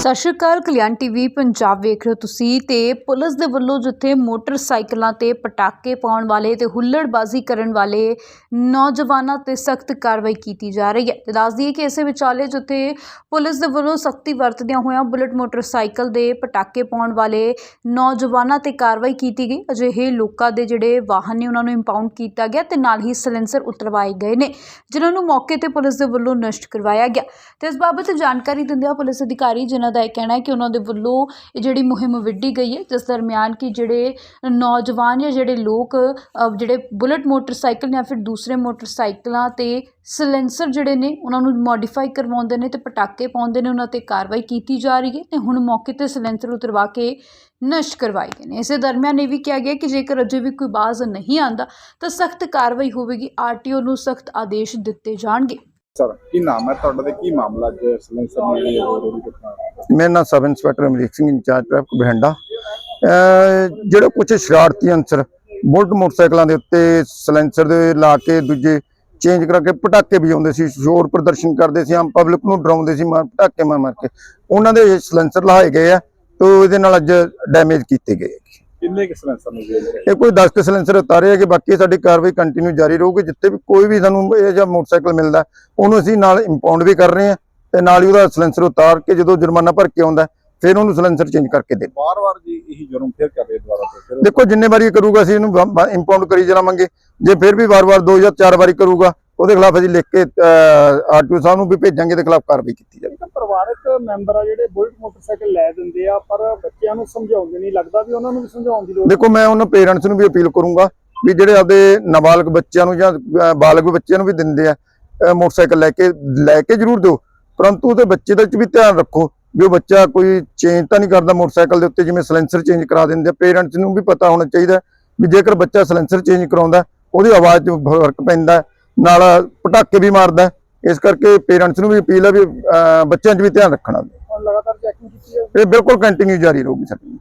ਸਤਿ ਸ਼੍ਰੀ ਅਕਾਲ, ਕਲਿਆਣ ਟੀਵੀ ਪੰਜਾਬ ਵੇਖ ਰਹੇ ਹੋ ਤੁਸੀਂ ਤੇ ਪੁਲਿਸ ਦੇ ਵੱਲੋਂ ਜਿੱਥੇ ਮੋਟਰਸਾਈਕਲਾਂ ਤੇ ਪਟਾਕੇ ਪਾਉਣ ਵਾਲੇ ਤੇ ਹੁੱਲੜਬਾਜ਼ੀ ਕਰਨ ਵਾਲੇ ਨੌਜਵਾਨਾਂ ਤੇ ਸਖਤ ਕਾਰਵਾਈ ਕੀਤੀ ਜਾ ਰਹੀ ਹੈ। ਤੇ ਦੱਸ ਦਈਏ ਕਿ ਇਸੇ ਵਿਚਾਲੇ ਜਿੱਥੇ ਪੁਲਿਸ ਦੇ ਵੱਲੋਂ ਸਖਤੀ ਵਰਤਦਿਆਂ ਹੋਇਆਂ ਬੁਲਟ ਮੋਟਰਸਾਈਕਲ ਦੇ ਪਟਾਕੇ ਪਾਉਣ ਵਾਲੇ ਨੌਜਵਾਨਾਂ ਤੇ ਕਾਰਵਾਈ ਕੀਤੀ ਗਈ। ਅਜਿਹੇ ਲੋਕਾਂ ਦੇ ਜਿਹੜੇ ਵਾਹਨ ਨੇ, ਉਹਨਾਂ ਨੂੰ ਇੰਪਾਊਂਡ ਕੀਤਾ ਗਿਆ ਤੇ ਨਾਲ ਹੀ ਸਿਲੰਸਰ ਉਤਰਵਾਏ ਗਏ ਨੇ, ਜਿਨ੍ਹਾਂ ਨੂੰ ਮੌਕੇ ਤੇ ਪੁਲਿਸ ਦੇ ਵੱਲੋਂ ਨਸ਼ਟ ਕਰਵਾਇਆ ਗਿਆ। ਤੇ ਇਸ ਬਾਬਤ ਜਾਣਕਾਰੀ ਦਿੰਦਿਆਂ ਪੁਲਿਸ ਅਧਿਕਾਰੀ ਜਿਨ੍ਹਾਂ ਦਾ ਇਹ ਕਹਿਣਾ ਹੈ ਕਿ ਉਹਨਾਂ ਦੇ ਵੱਲੋਂ ਇਹ ਜਿਹੜੀ ਮੁਹਿੰਮ ਵਿੱਢੀ ਗਈ ਹੈ, ਜਿਸ ਦਰਮਿਆਨ ਕਿ ਜਿਹੜੇ ਨੌਜਵਾਨ ਜਾਂ ਜਿਹੜੇ ਲੋਕ ਜਿਹੜੇ ਬੁਲਟ ਮੋਟਰਸਾਈਕਲ ਜਾਂ ਫਿਰ ਦੂਸਰੇ ਮੋਟਰਸਾਈਕਲਾਂ ਤੇ ਸਲੈਂਸਰ ਜਿਹੜੇ ਨੇ, ਉਹਨਾਂ ਨੂੰ ਮੋਡੀਫਾਈ ਕਰਵਾਉਂਦੇ ਨੇ ਅਤੇ ਪਟਾਕੇ ਪਾਉਂਦੇ ਨੇ, ਉਹਨਾਂ ਤੇ ਕਾਰਵਾਈ ਕੀਤੀ ਜਾ ਰਹੀ ਹੈ ਅਤੇ ਹੁਣ ਮੌਕੇ ਤੇ ਸਿਲੈਂਸਰ ਉਤਰਵਾ ਕੇ ਨਸ਼ਟ ਕਰਵਾਏ ਗਏ ਨੇ। ਇਸੇ ਦਰਮਿਆਨ ਇਹ ਵੀ ਕਿਹਾ ਗਿਆ ਕਿ ਜੇਕਰ ਅਜੇ ਵੀ ਕੋਈ ਬਾਜ਼ ਨਹੀਂ ਆਂਦਾ ਤਾਂ ਸਖਤ ਕਾਰਵਾਈ ਹੋਵੇਗੀ, ਆਰਟੀਓ ਨੂੰ ਸਖਤ ਆਦੇਸ਼ ਦਿੱਤੇ ਜਾਣਗੇ। ਸਰ, ਕੀ ਨਾਮ ਹੈ ਤੁਹਾਡਾ ਤੇ ਕੀ ਮਾਮਲਾ ਅੱਜ ਸਲੈਂਸਰ ਮਿਲੀ ਹੈ ਰੋੜੀ ਘਟਨਾ ਮੇਰਾ ਨਾਮ sub inspector Amrik Singh, in-charge traffic Bathinda. ਜਿਹੜੇ ਕੁਝ ਸ਼ਰਾਰਤੀ ਅੰਸਰ ਬੁਲਟ ਮੋਟਰਸਾਈਕਲਾਂ ਦੇ ਉੱਤੇ ਸਲੈਂਸਰ ਦੇ ਲਾ ਕੇ ਦੂਜੇ ਚੇਂਜ ਕਰਾ ਕੇ ਪਟਾਕੇ ਵਜਾਉਂਦੇ ਸੀ, ਸ਼ੋਰ ਪ੍ਰਦਰਸ਼ਨ ਕਰਦੇ ਸੀ, ਆਮ ਪਬਲਿਕ ਨੂੰ ਡਰਾਉਂਦੇ ਸੀ, ਮਾਰ ਪਟਾਕੇ ਮਾਰ ਮਾਰ ਕੇ। ਉਹਨਾਂ ਦੇ ਸਲੈਂਸਰ ਲਹਾਏ ਗਏ ਆ ਤੇ ਇਹਦੇ ਨਾਲ ਅੱਜ ਡੈਮੇਜ ਕੀਤੇ ਗਏ ਕਿੰਨੇ ਕਿ ਸਲੈਂਸਰ ਨੂੰ ਹੈ? ਇਹ ਕੋਈ 10 ਕੁ ਸਿਲੰਸਰ ਉਤਾਰੇ ਹੈਗੇ ਬਾਕੀ ਸਾਡੀ ਕਾਰਵਾਈ ਕੰਟੀਨਿਊ ਜਾਰੀ ਰਹੂਗੀ ਜਿੱਥੇ ਵੀ ਕੋਈ ਵੀ ਸਾਨੂੰ ਇਹ ਜਿਹਾ ਮੋਟਰਸਾਈਕਲ ਮਿਲਦਾ ਉਹਨੂੰ ਅਸੀਂ ਨਾਲ ਇੰਪਾਊਂਡ ਵੀ ਕਰ ਰਹੇ ਹਾਂ ਤੇ ਨਾਲ ਹੀ ਉਹਦਾ ਸਿਲੰਸਰ ਉਤਾਰ ਕੇ ਜਦੋਂ ਜੁਰਮਾਨਾ ਭਰ ਕੇ ਆਉਂਦਾ ਫਿਰ ਉਹਨੂੰ ਸਿਲੰਸਰ ਚੇਂਜ ਕਰਕੇ ਦੇ। ਵਾਰ-ਵਾਰ ਜੀ ਇਹੀ ਜੁਰਮ ਫਿਰ ਕਰ ਰਹੇ ਦੁਬਾਰਾ ਦੇਖੋ ਜਿੰਨੇ ਵਾਰੀ ਕਰੂਗਾ ਅਸੀਂ ਇਹਨੂੰ ਇੰਪਾਊਂਡ ਕਰੀ ਜਾਵਾਂਗੇ। ਜੇ ਫਿਰ ਵੀ ਵਾਰ-ਵਾਰ ਦੋ ਜਾਂ ਚਾਰ ਵਾਰੀ ਕਰੂਗਾ ਉਹਦੇ ਖਿਲਾਫ ਅਸੀਂ ਲਿਖ ਕੇ ਆਰਟੀਓ ਸਾਹਿਬ ਨੂੰ ਵੀ ਭੇਜਾਂਗੇ ਤੇ ਖਿਲਾਫ ਕਾਰਵਾਈ ਕੀਤੀ ਜਾਵੇਗੀ। ਪਰਿਵਾਰਕ ਮੈਂਬਰ ਆ ਜਿਹੜੇ ਬੁਲਟ ਮੋਟਰਸਾਈਕਲ ਲੈ ਦਿੰਦੇ ਆ, ਪਰ ਬੱਚਿਆਂ ਨੂੰ ਸਮਝਾਉਂਦੇ ਨਹੀਂ। ਲੱਗਦਾ ਵੀ ਉਹਨਾਂ ਨੂੰ ਵੀ ਸਮਝਾਉਣ ਦੀ ਲੋੜ ਦੇਖੋ, ਮੈਂ ਉਹਨਾਂ ਪੇਰੈਂਟਸ ਨੂੰ ਵੀ ਅਪੀਲ ਕਰੂੰਗਾ ਵੀ ਜਿਹੜੇ ਆਪਦੇ ਨਾਬਾਲਗ ਬੱਚਿਆਂ ਨੂੰ ਜਾਂ ਬਾਲਗ ਬੱਚਿਆਂ ਨੂੰ ਵੀ ਦਿੰਦੇ ਆ ਮੋਟਰਸਾਈਕਲ ਲੈ ਕੇ ਲੈ ਕੇ ਜ਼ਰੂਰ ਦਿਓ। ਪਰੰਤੂ ਉਹਦੇ ਬੱਚੇ ਦੇ ਵਿੱਚ ਵੀ ਧਿਆਨ ਰੱਖੋ ਵੀ ਉਹ ਬੱਚਾ ਕੋਈ ਚੇਂਜ ਤਾਂ ਨਹੀਂ ਕਰਦਾ ਮੋਟਰਸਾਈਕਲ ਦੇ ਉੱਤੇ, ਜਿਵੇਂ ਸਲੈਂਸਰ ਚੇਂਜ ਕਰਾ ਦਿੰਦੇ ਆ। ਪੇਰੈਂਟਸ ਨੂੰ ਵੀ ਪਤਾ ਹੋਣਾ ਚਾਹੀਦਾ ਵੀ ਜੇਕਰ ਬੱਚਾ ਸਲੈਂਸਰ ਚੇਂਜ ਕਰਾਉਂਦਾ, ਉਹਦੀ ਆਵਾਜ਼ 'ਚ ਫ਼ਰਕ ਪੈਂਦਾ, ਨਾਲ ਪਟਾਕੇ ਵੀ ਮਾਰਦਾ। ਇਸ ਕਰਕੇ ਪੇਰੈਂਟਸ ਨੂੰ ਵੀ ਅਪੀਲ ਹੈ ਵੀ ਬੱਚਿਆਂ 'ਚ ਵੀ ਧਿਆਨ ਰੱਖਣਾ। ਲਗਾਤਾਰ ਚੈਕਿੰਗ ਕੀਤੀ ਹੈ? ਇਹ ਬਿਲਕੁਲ ਕੰਟੀਨਿਊ ਜਾਰੀ ਰਹੂਗੀ ਸਾਡੀ।